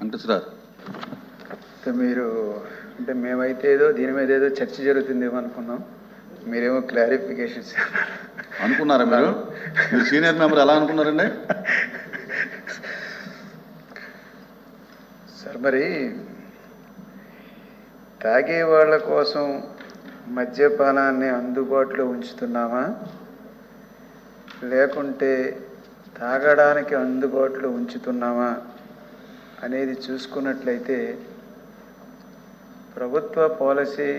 వెంకటేశ్వరారు అంటే మీరు అంటే మేమైతే ఏదో దీని మీద ఏదో చర్చ జరుగుతుందేమో అనుకున్నాం. మీరేమో క్లారిఫికేషన్స్ అనుకున్నారా మీరు? మీరు సీనియర్ మెంబర్ ఎలా అనుకున్నారండి? సార్ మరి తాగే వాళ్ళ కోసం మద్యపానాన్ని అందుబాటులో ఉంచుతున్నామా? లేకుంటే తాగడానికి అందుబాటులో ఉంచుతున్నామా? అనేది చూసుకున్నట్లయితే ప్రభుత్వ పాలసీ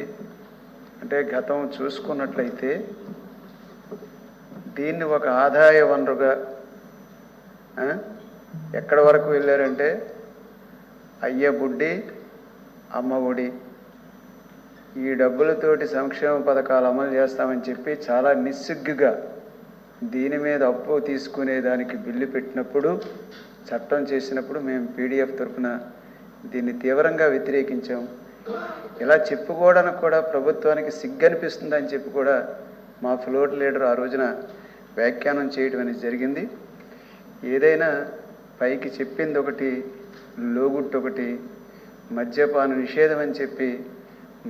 అంటే గతం చూసుకున్నట్లయితే దీన్ని ఒక ఆదాయ వనరుగా ఎక్కడ ఎక్కడి వరకు వెళ్ళారంటే అయ్య బుడ్డి అమ్మ ఒడి. ఈ డబ్బులతోటి సంక్షేమ పథకాలు అమలు చేస్తామని చెప్పి చాలా నిస్సిగ్గుగా దీని మీద అప్పు తీసుకునే దానికి బిల్లు పెట్టినప్పుడు చట్టం చేసినప్పుడు మేము పీడిఎఫ్ తరఫున దీన్ని తీవ్రంగా వ్యతిరేకించాం. ఇలా చెప్పుకోవడానికి కూడా ప్రభుత్వానికి సిగ్గనిపిస్తుందని చెప్పి కూడా మా ఫ్లోర్ లీడర్ ఆ రోజున వ్యాఖ్యానం చేయడం అనేది జరిగింది. ఏదైనా పైకి చెప్పింది ఒకటి లోగుట్టు ఒకటి మద్యపాన నిషేధం అని చెప్పి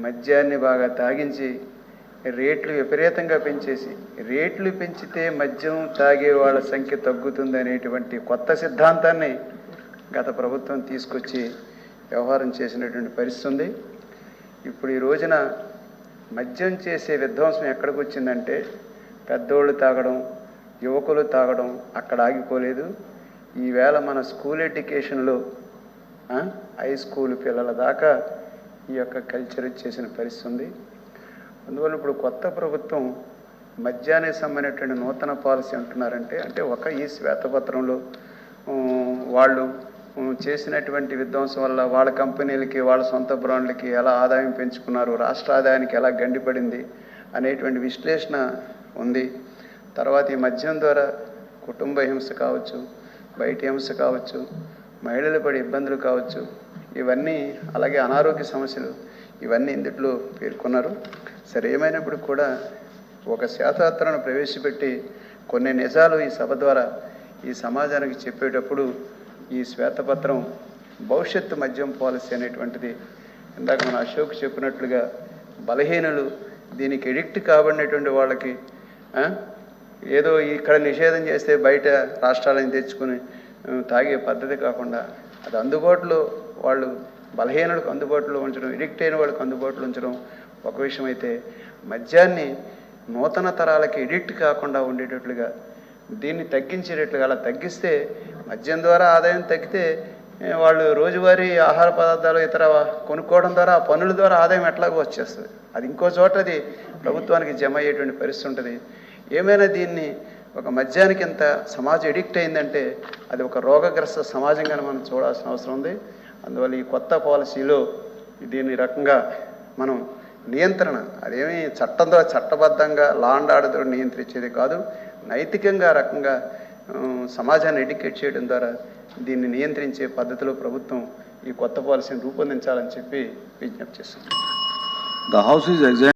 మద్యాన్ని బాగా తాగించి రేట్లు విపరీతంగా పెంచేసి రేట్లు పెంచితే మద్యం తాగే వాళ్ళ సంఖ్య తగ్గుతుంది అనేటువంటి కొత్త సిద్ధాంతాన్ని గత ప్రభుత్వం తీసుకొచ్చి వ్యవహారం చేసినటువంటి పరిస్థితి ఉంది. ఇప్పుడు ఈ రోజున మద్యం చేసే విధ్వంసం ఎక్కడికి వచ్చిందంటే పెద్దోళ్ళు తాగడం యువకులు తాగడం అక్కడ ఆగిపోలేదు. ఈవేళ మన స్కూల్ ఎడ్యుకేషన్లో హై స్కూల్ పిల్లల దాకా ఈ యొక్క కల్చర్ వచ్చేసిన పరిస్థితి ఉంది. అందువల్ల ఇప్పుడు కొత్త ప్రభుత్వం మద్యానికి సంబంధించినటువంటి నూతన పాలసీ అంటున్నారంటే అంటే ఒక ఈ శ్వేతపత్రంలో వాళ్ళు చేసినటువంటి విధ్వంసం వల్ల వాళ్ళ కంపెనీలకి వాళ్ళ సొంత బ్రాండ్లకి ఎలా ఆదాయం పెంచుకున్నారు రాష్ట్ర ఆదాయానికి ఎలా గండిపడింది అనేటువంటి విశ్లేషణ ఉంది. తర్వాత ఈ మద్యం ద్వారా కుటుంబ హింస కావచ్చు బయట హింస కావచ్చు మహిళలు పడే ఇబ్బందులు కావచ్చు ఇవన్నీ అలాగే అనారోగ్య సమస్యలు ఇవన్నీ ఇందుట్లో పేర్కొన్నారు. సరే ఏమైనప్పుడు కూడా ఒక శాతయాత్రను ప్రవేశపెట్టి కొన్ని నిజాలు ఈ సభ ద్వారా ఈ సమాజానికి చెప్పేటప్పుడు ఈ శ్వేతపత్రం భవిష్యత్తు మద్యం పాలసీ అనేటువంటిది ఇందాక మన అశోక్ చెప్పినట్లుగా బలహీనులు దీనికి ఎడిక్ట్ కాబడినటువంటి వాళ్ళకి ఏదో ఇక్కడ నిషేధం చేస్తే బయట రాష్ట్రాలను తెచ్చుకుని తాగే పద్ధతి కాకుండా అది అందుబాటులో వాళ్ళు బలహీనులకు అందుబాటులో ఉంచడం ఎడిక్ట్ అయిన వాళ్ళకి అందుబాటులో ఉంచడం ఒక విషయం అయితే మద్యాన్ని నూతన తరాలకి ఎడిక్ట్ కాకుండా ఉండేటట్లుగా దీన్ని తగ్గించేటట్లుగా అలా తగ్గిస్తే మద్యం ద్వారా ఆదాయం తగ్గితే వాళ్ళు రోజువారీ ఆహార పదార్థాలు ఇతర కొనుక్కోవడం ద్వారా పనుల ద్వారా ఆదాయం ఎట్లాగో వచ్చేస్తుంది. అది ఇంకో చోట అది ప్రభుత్వానికి జమ అయ్యేటువంటి పరిస్థితి ఉంటుంది. ఏమైనా దీన్ని ఒక మద్యానికి ఎంత సమాజం ఎడిక్ట్ అయిందంటే అది ఒక రోగగ్రస్త సమాజంగా మనం చూడాల్సిన అవసరం ఉంది. అందువల్ల ఈ కొత్త పాలసీలో దీని రకంగా మనం నియంత్రణ అదేమి చట్టం ద్వారా చట్టబద్ధంగా లా అండ్ ఆర్డర్తో నియంత్రించేది కాదు. నైతికంగా రకంగా సమాజాన్ని ఎడ్యుకేట్ చేయడం ద్వారా దీన్ని నియంత్రించే పద్ధతిలో ప్రభుత్వం ఈ కొత్త పాలసీని రూపొందించాలని చెప్పి విజ్ఞప్తి చేస్తుంది. The house is